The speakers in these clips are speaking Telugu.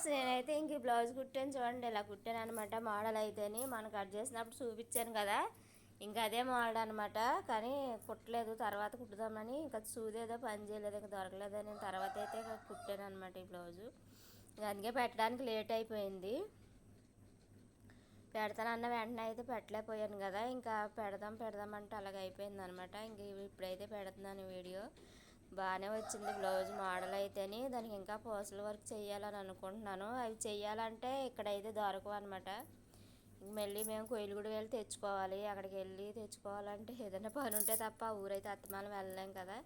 ఫ్రెండ్స్ నేనైతే ఇంక ఈ బ్లౌజ్ కుట్టాను చూడండి ఇలా కుట్టాను అనమాట మోడల్ అయితేని మనం కట్ చేసినప్పుడు చూపించాను కదా. ఇంకా అదే మోడల్ అనమాట కానీ కుట్టలేదు తర్వాత కుట్టుదామని ఇంకా సూదేదో పని చేయలేదు ఇంకా దొరకలేదని తర్వాత అయితే కుట్టాను అనమాట ఈ బ్లౌజు. అందుకే పెట్టడానికి లేట్ అయిపోయింది. పెడతానన్న వెంటనే అయితే పెట్టలేకపోయాను కదా. ఇంకా పెడదాం పెడదాం అంటే అలాగ అయిపోయింది అనమాట ఇంక ఇప్పుడైతే పెడుతున్నాను వీడియో. బాగానే వచ్చింది బ్లౌజ్ మోడల్ అయితేని. దానికి ఇంకా పోసల వర్క్ చేయాలని అనుకుంటున్నాను. అవి చేయాలంటే ఇక్కడైతే దొరకవు అనమాట మళ్ళీ మేము కొయ్యలుగుడి వెళ్ళి తెచ్చుకోవాలి. అక్కడికి వెళ్ళి తెచ్చుకోవాలంటే ఏదైనా పని ఉంటే తప్ప ఊరైతే అత్తమానం వెళ్ళలేం కదా.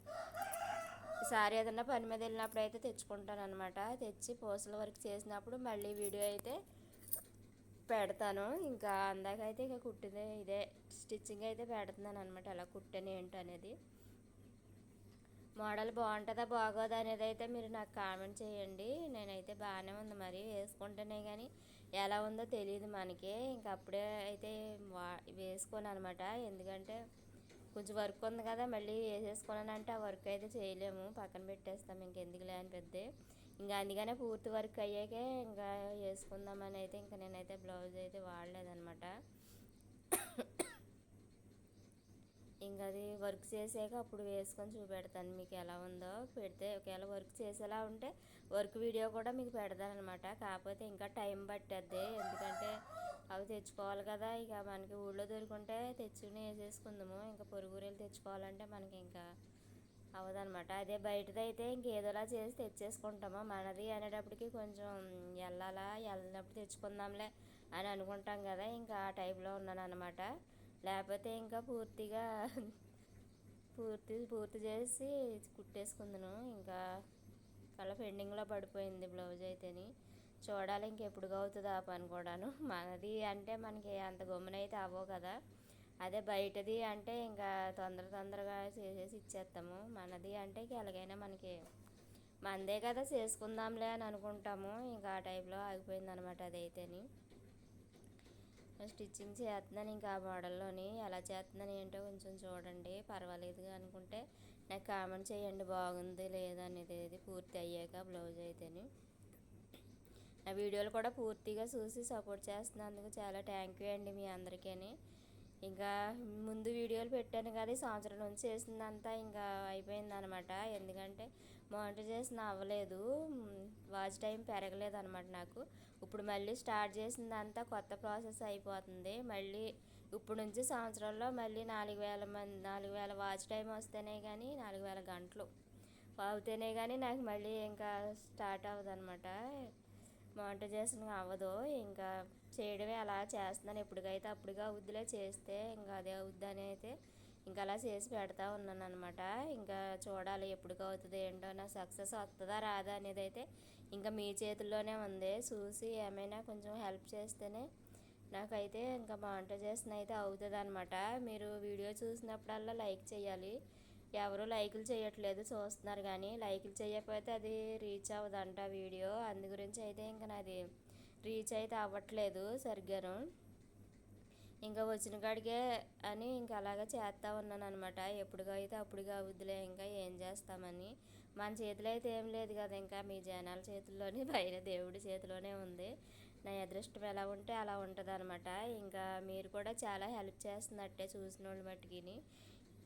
ఈసారి ఏదైనా పని మీద వెళ్ళినప్పుడు అయితే తెచ్చుకుంటాను అనమాట తెచ్చి పూసల వర్క్ చేసినప్పుడు మళ్ళీ వీడియో అయితే పెడతాను. ఇంకా అందాకైతే ఇక కుట్టింది ఇదే. స్టిచ్చింగ్ అయితే పెడుతున్నాను అనమాట అలా కుట్టని ఏంటి అనేది. మోడల్ బాగుంటుందా బాగోదా అనేది అయితే మీరు నాకు కామెంట్ చేయండి. నేనైతే బాగానే ఉంది మరి వేసుకుంటేనే కానీ ఎలా ఉందో తెలియదు మనకి. ఇంక అప్పుడే అయితే వా వేసుకోను అనమాట. ఎందుకంటే కొంచెం వర్క్ ఉంది కదా మళ్ళీ వేసేసుకున్నానంటే ఆ వర్క్ అయితే చేయలేము. పక్కన పెట్టేస్తాం ఇంకెందుకు లేని పెద్ద ఇంకా అందుకనే పూర్తి వర్క్ అయ్యాకే ఇంకా వేసుకుందామని అయితే ఇంకా నేనైతే బ్లౌజ్ అయితే వాడలేదనమాట. ఇంకా అది వర్క్ చేసాక అప్పుడు వేసుకొని చూపెడతాను. మీకు ఎలా ఉందో పెడితే ఒకవేళ వర్క్ చేసేలా ఉంటే వర్క్ వీడియో కూడా మీకు పెడతాను అనమాట కాకపోతే ఇంకా టైం పట్టద్ది. ఎందుకంటే అవి తెచ్చుకోవాలి కదా. ఇక మనకి ఊళ్ళో దొరుకుంటే తెచ్చుకుని వేసేసుకుందాము. ఇంకా పొరుగురేలు తెచ్చుకోవాలంటే మనకి ఇంకా అవదనమాట అదే బయటదైతే ఇంకేదోలా చేసి తెచ్చేసుకుంటాము. మనది అనేటప్పటికి కొంచెం వెళ్ళాలా? వెళ్ళినప్పుడు తెచ్చుకుందాంలే అని అనుకుంటాం కదా. ఇంకా ఆ టైప్లో ఉన్నాను అనమాట లేకపోతే ఇంకా పూర్తిగా పూర్తి పూర్తి చేసి కుట్టేసుకుందాను. ఇంకా కళ్ళ పెండింగ్లో పడిపోయింది బ్లౌజ్ అయితేని. చూడాలి ఇంకెప్పుడు అవుతుంది ఆ పని కూడాను. మనది అంటే మనకి అంత గమ్మునైతే అవ్వవు కదా. అదే బయటది అంటే ఇంకా తొందర తొందరగా చేసేసి ఇచ్చేస్తాము మనది అంటే ఎలాగైనా మనకి మందే కదా చేసుకుందాంలే అని అనుకుంటాము. ఇంకా ఆ టైప్లో ఆగిపోయింది అనమాట అదైతేని. స్టిచ్చింగ్ చేస్తున్నాను ఇంకా ఆ మోడల్లోని ఎలా చేస్తున్నాను ఏంటో కొంచెం చూడండి. పర్వాలేదు అనుకుంటే నాకు కామెంట్ చేయండి. బాగుంది లేదనేది పూర్తి అయ్యాక బ్లౌజ్ అయితేని. నా వీడియోలు కూడా పూర్తిగా చూసి సపోర్ట్ చేస్తున్నందుకు చాలా థ్యాంక్ యూ అండి మీ అందరికీ ఇంకా ముందు వీడియోలు పెట్టాను కదా సంవత్సరం నుంచి చేసిందంతా ఇంకా అయిపోయింది అనమాట ఎందుకంటే మానిటైజేషన్ అవ్వలేదు. వాచ్ టైం పెరగలేదు అనమాట నాకు. ఇప్పుడు మళ్ళీ స్టార్ట్ చేసిందంతా కొత్త ప్రాసెస్ అయిపోతుంది. మళ్ళీ ఇప్పుడు నుంచి సంవత్సరంలో మళ్ళీ నాలుగు వేల మంది నాలుగు వేల వాచ్ టైం వస్తేనే కానీ నాలుగు వేల గంటలు అవుతేనే కానీ నాకు మళ్ళీ ఇంకా స్టార్ట్ అవ్వదు అనమాట మానిటైజేషన్ చేసిన అవ్వదు. ఇంకా చేయడమే అలా చేస్తున్నాను. ఎప్పటికైతే అప్పుడుగా అవుద్దిలే చేస్తే ఇంకా అదే అవుద్ది అని అయితే ఇంకా అలా చేసి పెడతా ఉన్నాను అనమాట ఇంకా చూడాలి ఎప్పుడు అవుతుంది ఏంటో. నా సక్సెస్ వస్తుందా రాదా అనేది అయితే ఇంకా మీ చేతుల్లోనే ఉంది. చూసి ఏమైనా కొంచెం హెల్ప్ చేస్తేనే నాకైతే ఇంకా మానిటైజేషన్ చేసిన అయితే అవుతుంది అనమాట మీరు వీడియో చూసినప్పుడల్లా లైక్ చేయాలి. ఎవరు లైకులు చేయట్లేదు చూస్తున్నారు కానీ లైకులు చేయకపోతే అది రీచ్ అవ్వదంట వీడియో. అందు గురించి అయితే ఇంకా నాది రీచ్ అయితే అవ్వట్లేదు సరిగ్గాను. ఇంకా వచ్చిన కాడికే అని ఇంకా అలాగే చేస్తూ ఉన్నాను అనమాట ఎప్పుడుగా అయితే అప్పుడుగా అవుద్దిలే ఇంకా ఏం చేస్తామని. మన చేతిలో అయితే ఏం లేదు కదా ఇంకా మీ జనాల చేతుల్లోనే పైన దేవుడి చేతిలోనే ఉంది. నా అదృష్టం ఎలా ఉంటే అలా ఉంటుంది అనమాట ఇంకా మీరు కూడా చాలా హెల్ప్ చేస్తున్నట్టే చూసిన వాళ్ళు మట్టుకిని.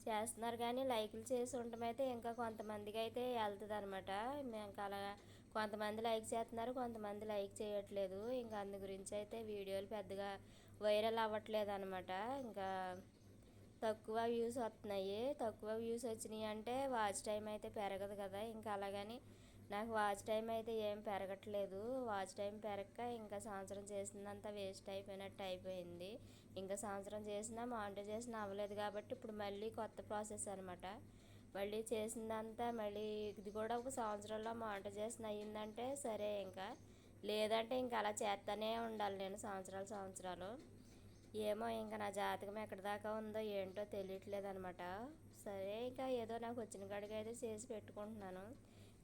చేస్తున్నారు కానీ లైకులు చేసి ఉండటమైతే ఇంకా కొంతమందికి అయితే వెళ్తుంది అనమాట ఇంకా అలా కొంతమంది లైక్ చేస్తున్నారు కొంతమంది లైక్ చేయట్లేదు. ఇంకా అందు గురించి అయితే వీడియోలు పెద్దగా వైరల్ అవ్వట్లేదు అనమాట ఇంకా తక్కువ వ్యూస్ వస్తున్నాయి తక్కువ వ్యూస్ వచ్చినాయి అంటే వాచ్ టైం అయితే పెరగదు కదా. ఇంకా అలాగని నాకు వాచ్ టైం అయితే ఏం పెరగట్లేదు. వాచ్ టైం పెరగక ఇంకా సంవత్సరం చేసిందంతా వేస్ట్ అయిపోయినట్టు అయిపోయింది. ఇంకా సంవత్సరం చేసినా మానిటర్ చేసినా అవ్వలేదు కాబట్టి ఇప్పుడు మళ్ళీ కొత్త ప్రాసెస్ అనమాట మళ్ళీ చేసిందంతా మళ్ళీ ఇది కూడా ఒక సంవత్సరంలో మానిటర్ చేసిన అయ్యిందంటే సరే ఇంకా లేదంటే ఇంకా అలా చేస్తూనే ఉండాలి నేను సంవత్సరాలు సంవత్సరాలు. ఏమో ఇంకా నా జాతకం ఎక్కడి దాకా ఉందో ఏంటో తెలియట్లేదు అనమాట సరే ఇంకా ఏదో నాకు వచ్చిన కాడికి అయితే చేసి పెట్టుకుంటున్నాను.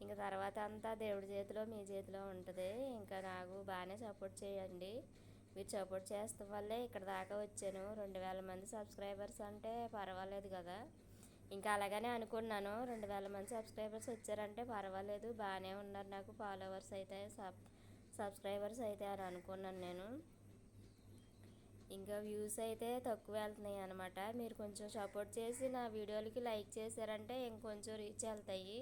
ఇంకా తర్వాత అంతా దేవుడి చేతిలో మీ చేతిలో ఉంటుంది. ఇంకా నాకు బాగానే సపోర్ట్ చేయండి. మీరు సపోర్ట్ చేస్తాం వల్లే ఇక్కడ దాకా వచ్చాను. రెండు వేల మంది సబ్స్క్రైబర్స్ అంటే పర్వాలేదు కదా. ఇంకా అలాగనే అనుకున్నాను. రెండు వేల మంది సబ్స్క్రైబర్స్ వచ్చారంటే పర్వాలేదు. బాగానే ఉన్నారు నాకు ఫాలోవర్స్ అయితే సబ్ సబ్స్క్రైబర్స్ అయితే అని అనుకున్నాను నేను. ఇంకా వ్యూస్ అయితే తక్కువ వెళ్తున్నాయి అనమాట మీరు కొంచెం సపోర్ట్ చేసి నా వీడియోలకి లైక్ చేశారంటే ఇంకొంచెం రీచ్ వెళ్తాయి.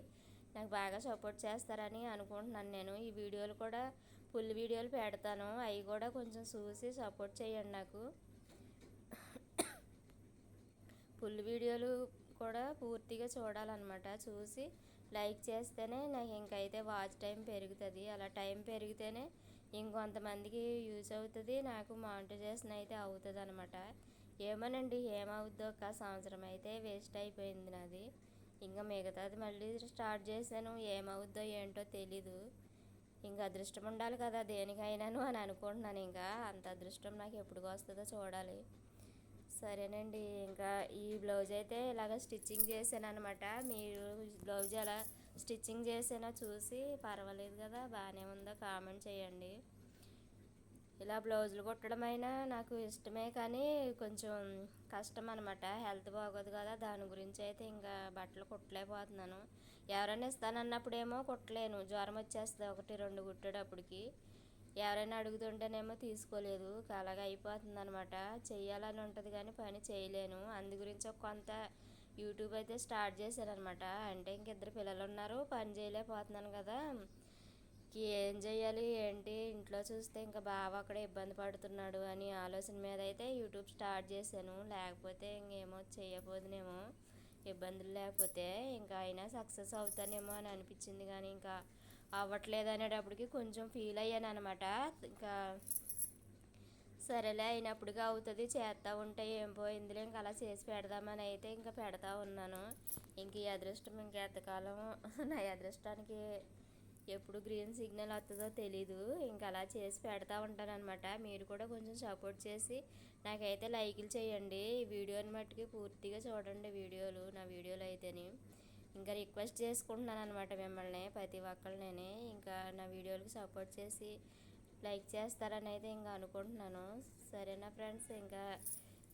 నాకు బాగా సపోర్ట్ చేస్తారని అనుకుంటున్నాను నేను. ఈ వీడియోలు కూడా ఫుల్ వీడియోలు పెడతాను. అవి కూడా కొంచెం చూసి సపోర్ట్ చేయండి నాకు. ఫుల్ వీడియోలు కూడా పూర్తిగా చూడాలన్నమాట. చూసి లైక్ చేస్తేనే నాకు ఇంకైతే వాచ్ టైం పెరుగుతుంది. అలా టైం పెరిగితేనే ఇంకొంతమందికి యూజ్ అవుతుంది. నాకు మానిటైజేషన్ అయితే అవుతుంది అనమాట ఏమోనండి ఏమవుద్దో ఒక సంవత్సరం అయితే వేస్ట్ అయిపోయింది నాది. ఇంకా మిగతాది మళ్ళీ స్టార్ట్ చేశాను. ఏమవుద్దో ఏంటో తెలీదు. ఇంకా అదృష్టం ఉండాలి కదా దేనికైనాను అని అనుకుంటున్నాను. ఇంకా అంత అదృష్టం నాకు ఎప్పుడు వస్తుందో చూడాలి. సరేనండి ఇంకా ఈ బ్లౌజ్ అయితే ఇలాగ స్టిచ్చింగ్ చేశాను అనమాట మీరు బ్లౌజ్ ఎలా స్టిచ్చింగ్ చేసానో చూసి పర్వాలేదు కదా బాగానే ఉందో కామెంట్ చేయండి. ఇలా బ్లౌజులు కుట్టడం అయినా నాకు ఇష్టమే కానీ కొంచెం కష్టం అనమాట హెల్త్ బాగోదు కదా దాని గురించి అయితే ఇంకా బట్టలు కుట్టలేకపోతున్నాను. ఎవరైనా ఇస్తానన్నప్పుడేమో కుట్టలేను జ్వరం వచ్చేస్తుంది ఒకటి రెండు కుట్టేటప్పటికి. ఎవరైనా అడుగుతుంటేనేమో తీసుకోలేదు. అలాగే అయిపోతుంది అనమాట చెయ్యాలని ఉంటుంది కానీ పని చేయలేను. అందు గురించి కొంత యూట్యూబ్ అయితే స్టార్ట్ చేశాను అనమాట అంటే ఇంక ఇద్దరు పిల్లలు ఉన్నారు. పని చేయలేకపోతున్నాను కదా. ఏం చేయాలి ఏంటి? ఇంట్లో చూస్తే ఇంకా బావ అక్కడ ఇబ్బంది పడుతున్నాడు అని ఆలోచన మీద అయితే యూట్యూబ్ స్టార్ట్ చేశాను. లేకపోతే ఇంకేమో చేయబోదునేమో ఇబ్బందులు లేకపోతే ఇంకా అయినా సక్సెస్ అవుతానేమో అని అనిపించింది. కానీ ఇంకా అవ్వట్లేదు అనేటప్పటికి కొంచెం ఫీల్ అయ్యాను అనమాట ఇంకా సరేలే అయినప్పటికీ అవుతుంది చేస్తూ ఉంటే ఏం పోయిందిలే ఇంకా అలా చేసి పెడదామని అయితే ఇంకా పెడతా ఉన్నాను. ఇంక ఈ అదృష్టం ఇంకెంతకాలం నా అదృష్టానికి ఎప్పుడు గ్రీన్ సిగ్నల్ వస్తుందో తెలీదు. ఇంకా అలా చేసి పెడతా ఉంటాను అనమాట మీరు కూడా కొంచెం సపోర్ట్ చేసి నాకైతే లైకులు చేయండి. ఈ వీడియోని మట్టుకి పూర్తిగా చూడండి వీడియోలు నా వీడియోలు అయితేని. ఇంకా రిక్వెస్ట్ చేసుకుంటున్నాను అనమాట మిమ్మల్ని ప్రతి ఒక్కరిని ఇంకా నా వీడియోలకు సపోర్ట్ చేసి లైక్ చేస్తారని అయితే ఇంకా అనుకుంటున్నాను. సరేనా ఫ్రెండ్స్? ఇంకా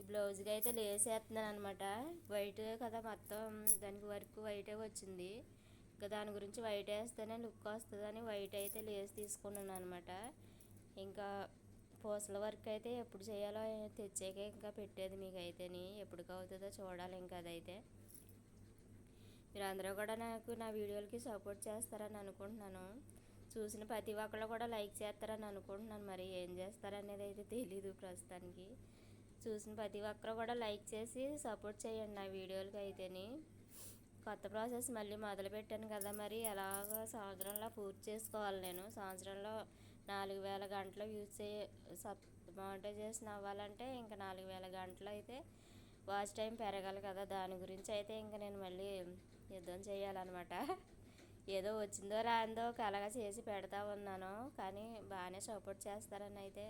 బ్లౌజ్కి అయితే లేసేస్తున్నాను అనమాట వైట్ కదా మొత్తం. దానికి వర్క్ వైటే వచ్చింది. ఇంకా దాని గురించి వైట్ వేస్తేనే లుక్ వస్తుందని వైట్ అయితే లేసి తీసుకున్నాను అనమాట ఇంకా పూసల వర్క్ అయితే ఎప్పుడు చేయాలో తెచ్చాక ఇంకా పెట్టేది మీకు అయితేని ఎప్పటికి అవుతుందో చూడాలి ఇంకా అదైతే. మీరందరూ కూడా నాకు నా వీడియోలకి సపోర్ట్ చేస్తారని అనుకుంటున్నాను. చూసిన ప్రతి ఒక్కళ్ళు కూడా లైక్ చేస్తారని అనుకుంటున్నాను. మరి ఏం చేస్తారనేది అయితే తెలీదు ప్రస్తుతానికి. చూసిన ప్రతి ఒక్కరు కూడా లైక్ చేసి సపోర్ట్ చేయండి నా వీడియోలకి అయితేని. కొత్త ప్రాసెస్ మళ్ళీ మొదలుపెట్టాను కదా మరి. ఎలాగ సంవత్సరంలో పూర్తి చేసుకోవాలి నేను. సంవత్సరంలో నాలుగు వేల గంటలు యూజ్ చే సబ్ మానిటైజేషన్ అవ్వాలంటే ఇంకా నాలుగు వేల గంటలు అయితే వాచ్ టైం పెరగాలి కదా దాని గురించి అయితే ఇంకా నేను మళ్ళీ యుద్ధం చేయాలన్నమాట. ఏదో వచ్చిందో రాందో కలగా చేసి పెడతా ఉన్నాను. కానీ బాగానే సపోర్ట్ చేస్తారని అయితే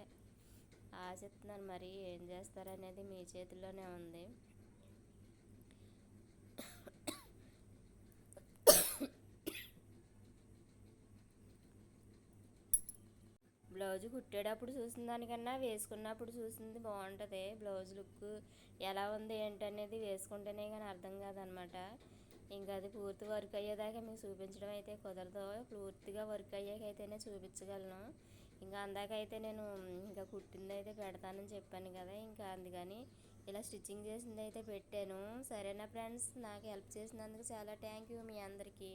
ఆశిస్తున్నాను మరి ఏం చేస్తారనేది మీ చేతిలోనే ఉంది. బ్లౌజ్ కుట్టేటప్పుడు చూసిన దానికన్నా వేసుకున్నప్పుడు చూసింది బాగుంటుంది. బ్లౌజ్ లుక్ ఎలా ఉంది ఏంటనేది వేసుకుంటేనే కానీ అర్థం కాదనమాట. ఇంకా అది పూర్తి వర్క్ అయ్యేదాకా మీకు చూపించడం అయితే కుదరదు. పూర్తిగా వర్క్ అయ్యాకైతేనే చూపించగలను. ఇంకా అందాకైతే నేను ఇంకా కుట్టింది అయితే పెడతానని చెప్పాను కదా. ఇంకా అందుకని ఇలా స్టిచ్చింగ్ చేసింది అయితే పెట్టాను. సరేనా ఫ్రెండ్స్? నాకు హెల్ప్ చేసినందుకు చాలా థ్యాంక్ యూ మీ అందరికీ.